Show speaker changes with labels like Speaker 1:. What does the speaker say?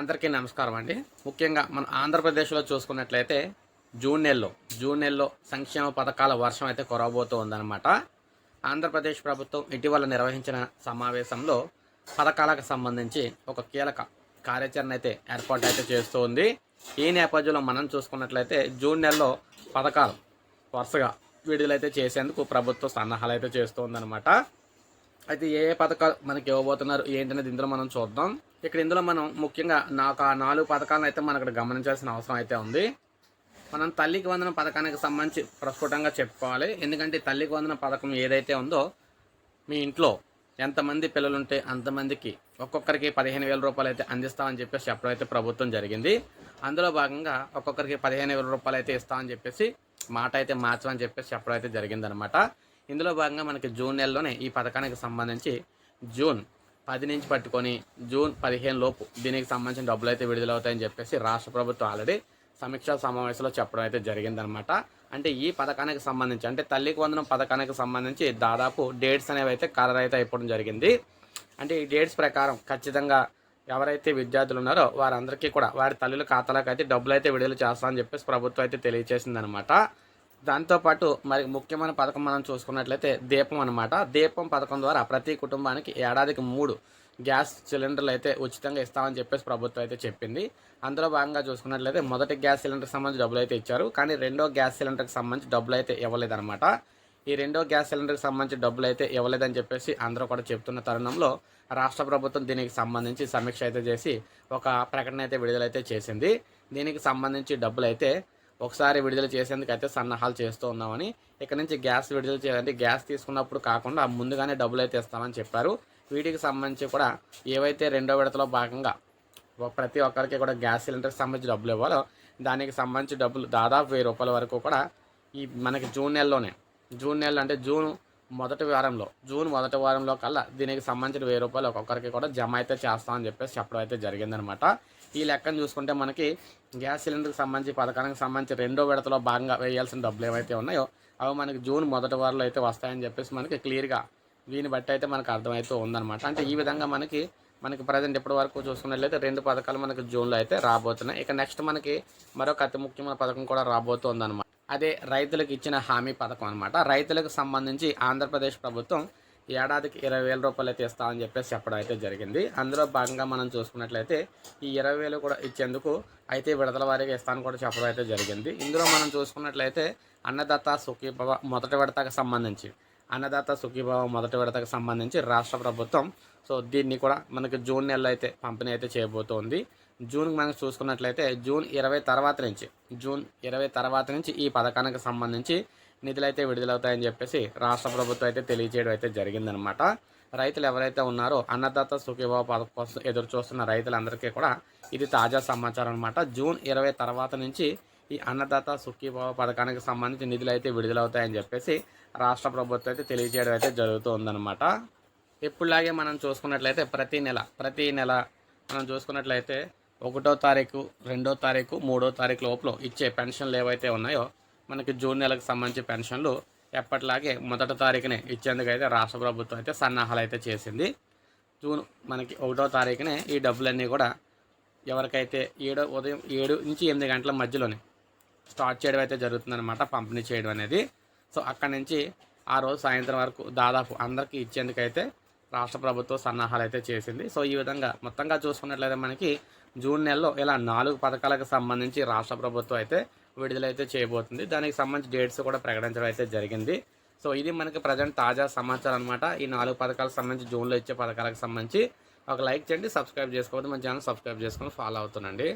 Speaker 1: అందరికీ నమస్కారం అండి. ముఖ్యంగా మన ఆంధ్రప్రదేశ్లో చూసుకున్నట్లయితే జూన్ నెలలో జూన్ నెలలో సంక్షేమ పథకాల వర్షం అయితే కురవబోతూ ఉందన్నమాట. ఆంధ్రప్రదేశ్ ప్రభుత్వం ఇటీవల నిర్వహించిన సమావేశంలో పథకాలకు సంబంధించి ఒక కీలక కార్యాచరణ అయితే ఏర్పాటు అయితే చేస్తూ ఉంది. ఈ నేపథ్యంలో మనం చూసుకున్నట్లయితే జూన్ నెలలో పథకాలు వరుసగా విడుదలైతే చేసేందుకు ప్రభుత్వం సన్నాహాలు అయితే చేస్తూ ఉందన్నమాట. అయితే ఏ ఏ పథకాలు మనకి ఇవ్వబోతున్నారు ఏంటనేది ఇందులో మనం చూద్దాం. ఇక్కడ ఇందులో మనం ముఖ్యంగా నాకు ఆ నాలుగు పథకాలను అయితే మనం ఇక్కడ గమనించాల్సిన అవసరం అయితే ఉంది. మనం తల్లికి వందన పథకానికి సంబంధించి ప్రస్ఫుటంగా చెప్పుకోవాలి. ఎందుకంటే తల్లికి వందన పథకం ఏదైతే ఉందో మీ ఇంట్లో ఎంతమంది పిల్లలుంటే అంతమందికి ఒక్కొక్కరికి పదిహేను వేల రూపాయలు అయితే అందిస్తామని చెప్పేసి చెప్పడం ప్రభుత్వం జరిగింది. అందులో భాగంగా ఒక్కొక్కరికి పదిహేను వేల రూపాయలు అయితే ఇస్తామని చెప్పేసి మాట అయితే మార్చమని చెప్పేసి చెప్పడం అయితే జరిగిందనమాట. ఇందులో భాగంగా మనకి జూన్ నెలలోనే ఈ పథకానికి సంబంధించి జూన్ పది నుంచి పట్టుకొని జూన్ పదిహేను లోపు దీనికి సంబంధించిన డబ్బులు అయితే విడుదలవుతాయని చెప్పేసి రాష్ట్ర ప్రభుత్వం ఆల్రెడీ సమీక్షా సమావేశంలో చెప్పడం అయితే జరిగిందనమాట అంటే ఈ పథకానికి సంబంధించి అంటే తల్లికి వందనం పథకానికి సంబంధించి దాదాపు డేట్స్ అనేవి అయితే ఖరారు అయితే అయిపోవడం జరిగింది. అంటే ఈ డేట్స్ ప్రకారం ఖచ్చితంగా ఎవరైతే విద్యార్థులు ఉన్నారో వారందరికీ కూడా వారి తల్లుల ఖాతాలకు అయితే డబ్బులు అయితే విడుదల చేస్తామని చెప్పేసి ప్రభుత్వం అయితే తెలియజేసిందనమాట దాంతోపాటు మరి ముఖ్యమైన పథకం మనం చూసుకున్నట్లయితే దీపం అనమాట దీపం పథకం ద్వారా ప్రతి కుటుంబానికి ఏడాదికి మూడు గ్యాస్ సిలిండర్లు అయితే ఉచితంగా ఇస్తామని చెప్పేసి ప్రభుత్వం అయితే చెప్పింది. అందులో భాగంగా చూసుకున్నట్లయితే మొదటి గ్యాస్ సిలిండర్కి సంబంధించి డబ్బులు అయితే ఇచ్చారు. కానీ రెండో గ్యాస్ సిలిండర్కి సంబంధించి డబ్బులు అయితే ఇవ్వలేదన్నమాట. ఈ రెండో గ్యాస్ సిలిండర్కి సంబంధించి డబ్బులు అయితే ఇవ్వలేదని చెప్పేసి అందరూ కూడా చెప్తున్న తరుణంలో రాష్ట్ర ప్రభుత్వం దీనికి సంబంధించి సమీక్ష అయితే చేసి ఒక ప్రకటన అయితే విడుదలైతే చేసింది. దీనికి సంబంధించి డబ్బులు అయితే ఒకసారి విడుదల చేసేందుకు అయితే సన్నాహాలు చేస్తూ ఉన్నామని. ఇక్కడ నుంచి గ్యాస్ విడుదల చేయాలంటే గ్యాస్ తీసుకున్నప్పుడు కాకుండా ముందుగానే డబ్బులు అయితే ఇస్తామని చెప్పారు. వీటికి సంబంధించి కూడా ఏవైతే రెండో విడతలో భాగంగా ఒక- ప్రతి ఒక్కరికి కూడా గ్యాస్ సిలిండర్కి సంబంధించి డబ్బులు ఇవ్వాలో దానికి సంబంధించి డబ్బులు దాదాపు వెయ్యి రూపాయల వరకు కూడా ఈ మనకి జూన్ నెలలోనే జూన్ నెలలో అంటే జూన్ మొదటి వారంలో జూన్ మొదటి వారంలో కల్లా దీనికి సంబంధించిన వెయ్యి రూపాయలు ఒక్కొక్కరికి కూడా జమ అయితే చేస్తామని చెప్పేసి చెప్పడం అయితే జరిగిందనమాట. ఈ లెక్కను చూసుకుంటే మనకి గ్యాస్ సిలిండర్కి సంబంధించి పథకానికి సంబంధించి రెండో విడతలో భాగంగా వేయాల్సిన డబ్బులు ఏవైతే ఉన్నాయో అవి మనకి జూన్ మొదటి వారంలో అయితే వస్తాయని చెప్పేసి మనకి క్లియర్గా దీన్ని బట్టి అయితే మనకు అర్థమవుతూ ఉందన్నమాట. అంటే ఈ విధంగా మనకి మనకి ప్రజెంట్ ఇప్పటి వరకు చూసుకున్నట్లయితే రెండు పథకాలు మనకి జూన్లో అయితే రాబోతున్నాయి. ఇక నెక్స్ట్ మనకి మరొక అతి ముఖ్యమైన పథకం కూడా రాబోతుందన్నమాట. అదే రైతులకు ఇచ్చిన హామీ పథకం అనమాట రైతులకు సంబంధించి ఆంధ్రప్రదేశ్ ప్రభుత్వం ఏడాదికి ఇరవై వేల రూపాయలు అయితే ఇస్తామని చెప్పేసి చెప్పడం అయితే జరిగింది. అందులో భాగంగా మనం చూసుకున్నట్లయితే ఈ ఇరవై వేలు కూడా ఇచ్చేందుకు అయితే విడతల వారీగా ఇస్తాను కూడా చెప్పడం అయితే జరిగింది. ఇందులో మనం చూసుకున్నట్లయితే అన్నదాత సుఖీభవ మొదటి విడతకు సంబంధించి అన్నదాత సుఖీభావ మొదటి విడతకు సంబంధించి రాష్ట్ర ప్రభుత్వం సో దీన్ని కూడా మనకి జూన్ నెలలో అయితే పంపిణీ అయితే చేయబోతోంది. జూన్కి మనం చూసుకున్నట్లయితే జూన్ ఇరవై తర్వాత నుంచి జూన్ ఇరవై తర్వాత నుంచి ఈ పథకానికి సంబంధించి నిధులు అయితే విడుదలవుతాయని చెప్పేసి రాష్ట్ర ప్రభుత్వం అయితే తెలియజేయడం అయితే జరిగిందనమాట. రైతులు ఎవరైతే ఉన్నారో అన్నదాత సుఖీభావ పథకం కోసం ఎదురు చూస్తున్న రైతులందరికీ కూడా ఇది తాజా సమాచారం అనమాట జూన్ ఇరవై తర్వాత నుంచి ఈ అన్నదాత సుఖీభావ పథకానికి సంబంధించి నిధులు అయితే విడుదలవుతాయని చెప్పేసి రాష్ట్ర ప్రభుత్వం అయితే తెలియజేయడం అయితే జరుగుతూ ఎప్పుడులాగే మనం చూసుకున్నట్లయితే ప్రతి నెల ప్రతి నెల మనం చూసుకున్నట్లయితే ఒకటో తారీఖు రెండో తారీఖు మూడో తారీఖు లోపల ఇచ్చే పెన్షన్లు ఏవైతే ఉన్నాయో మనకి జూన్ నెలకు సంబంధించి పెన్షన్లు ఎప్పటిలాగే మొదటి తారీఖునే ఇచ్చేందుకు అయితే రాష్ట్ర ప్రభుత్వం అయితే సన్నాహాలు అయితే చేసింది. జూన్ మనకి ఒకటో తారీఖునే ఈ డబ్బులన్నీ కూడా ఎవరికైతే ఏడో ఉదయం ఏడు నుంచి ఎనిమిది గంటల మధ్యలోనే స్టార్ట్ చేయడం అయితే జరుగుతుందన్నమాట పంపిణీ చేయడం అనేది. సో అక్కడి నుంచి ఆ రోజు సాయంత్రం వరకు దాదాపు అందరికీ ఇచ్చేందుకైతే రాష్ట్ర ప్రభుత్వం సన్నాహాలు అయితే చేసింది. సో ఈ విధంగా మొత్తంగా చూసుకున్నట్లయితే మనకి జూన్ నెలలో ఇలా నాలుగు పథకాలకు సంబంధించి రాష్ట్ర ప్రభుత్వం అయితే విడుదలైతే చేయబోతుంది. దానికి సంబంధించి డేట్స్ కూడా ప్రకటించడం అయితే జరిగింది. సో ఇది మనకి ప్రజెంట్ తాజా సమాచారం అనమాట ఈ నాలుగు పథకాలకు సంబంధించి జూన్లో ఇచ్చే పథకాలకు సంబంధించి ఒక లైక్ చేయండి సబ్స్క్రైబ్ చేసుకోవద్దు. మన ఛానల్ సబ్స్క్రైబ్ చేసుకొని ఫాలో అవుతుండండి.